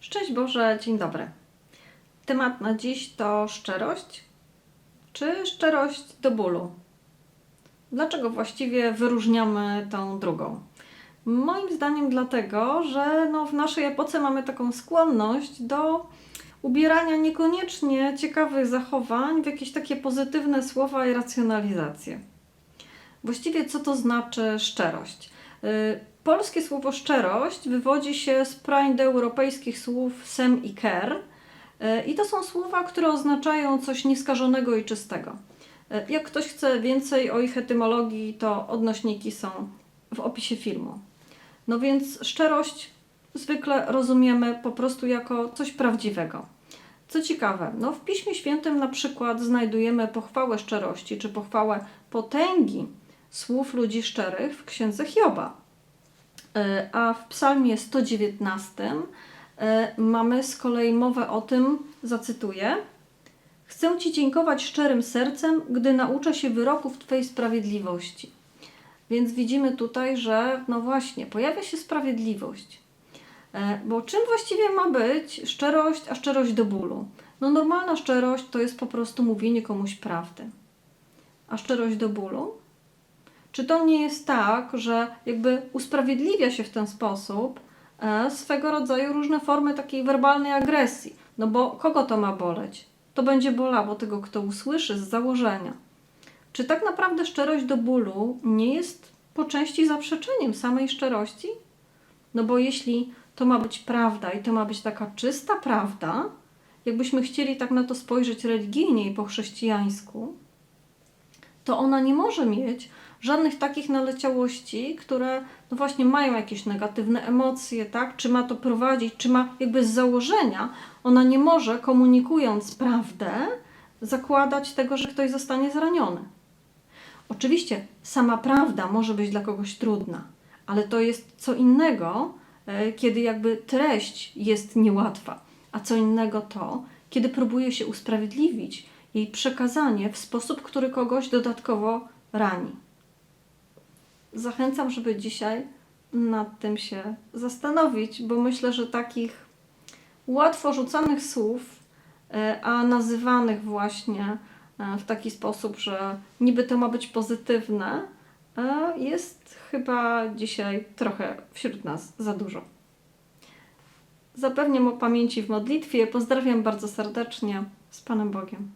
Szczęść Boże, dzień dobry. Temat na dziś to szczerość, czy szczerość do bólu? Dlaczego właściwie wyróżniamy tą drugą? Moim zdaniem dlatego, że no w naszej epoce mamy taką skłonność do ubierania niekoniecznie ciekawych zachowań w jakieś takie pozytywne słowa i racjonalizacje. Właściwie co to znaczy szczerość? Y, Polskie słowo szczerość wywodzi się z proindoeuropejskich słów sem i ker. Y, I to są słowa, które oznaczają coś nieskażonego i czystego. Y, Jak ktoś chce więcej o ich etymologii, to odnośniki są w opisie filmu. No więc szczerość zwykle rozumiemy po prostu jako coś prawdziwego. Co ciekawe, no w Piśmie Świętym na przykład znajdujemy pochwałę szczerości czy pochwałę potęgi słów ludzi szczerych w księdze Hioba. E, A w Psalmie 119 e, mamy z kolei mowę o tym, zacytuję: Chcę Ci dziękować szczerym sercem, gdy nauczę się wyroków Twojej sprawiedliwości. Więc widzimy tutaj, że no właśnie, pojawia się sprawiedliwość. E, Bo czym właściwie ma być szczerość, a szczerość do bólu? No normalna szczerość to jest po prostu mówienie komuś prawdy. A szczerość do bólu? Czy to nie jest tak, że jakby usprawiedliwia się w ten sposób e, swego rodzaju różne formy takiej werbalnej agresji? No bo kogo to ma boleć? To będzie bolało tego, kto usłyszy z założenia. Czy tak naprawdę szczerość do bólu nie jest po części zaprzeczeniem samej szczerości? No bo jeśli to ma być prawda i to ma być taka czysta prawda, jakbyśmy chcieli tak na to spojrzeć religijnie i po chrześcijańsku, to ona nie może mieć żadnych takich naleciałości, które no właśnie mają jakieś negatywne emocje, tak? Czy ma to prowadzić, czy ma jakby z założenia, ona nie może komunikując prawdę zakładać tego, że ktoś zostanie zraniony. Oczywiście sama prawda może być dla kogoś trudna, ale to jest co innego, e, kiedy jakby treść jest niełatwa, a co innego to, kiedy próbuje się usprawiedliwić jej przekazanie w sposób, który kogoś dodatkowo rani. Zachęcam, żeby dzisiaj nad tym się zastanowić, bo myślę, że takich łatwo rzucanych słów, e, a nazywanych właśnie e, w taki sposób, że niby to ma być pozytywne, e, jest chyba dzisiaj trochę wśród nas za dużo. Zapewniam o pamięci w modlitwie. Pozdrawiam bardzo serdecznie. Z Panem Bogiem.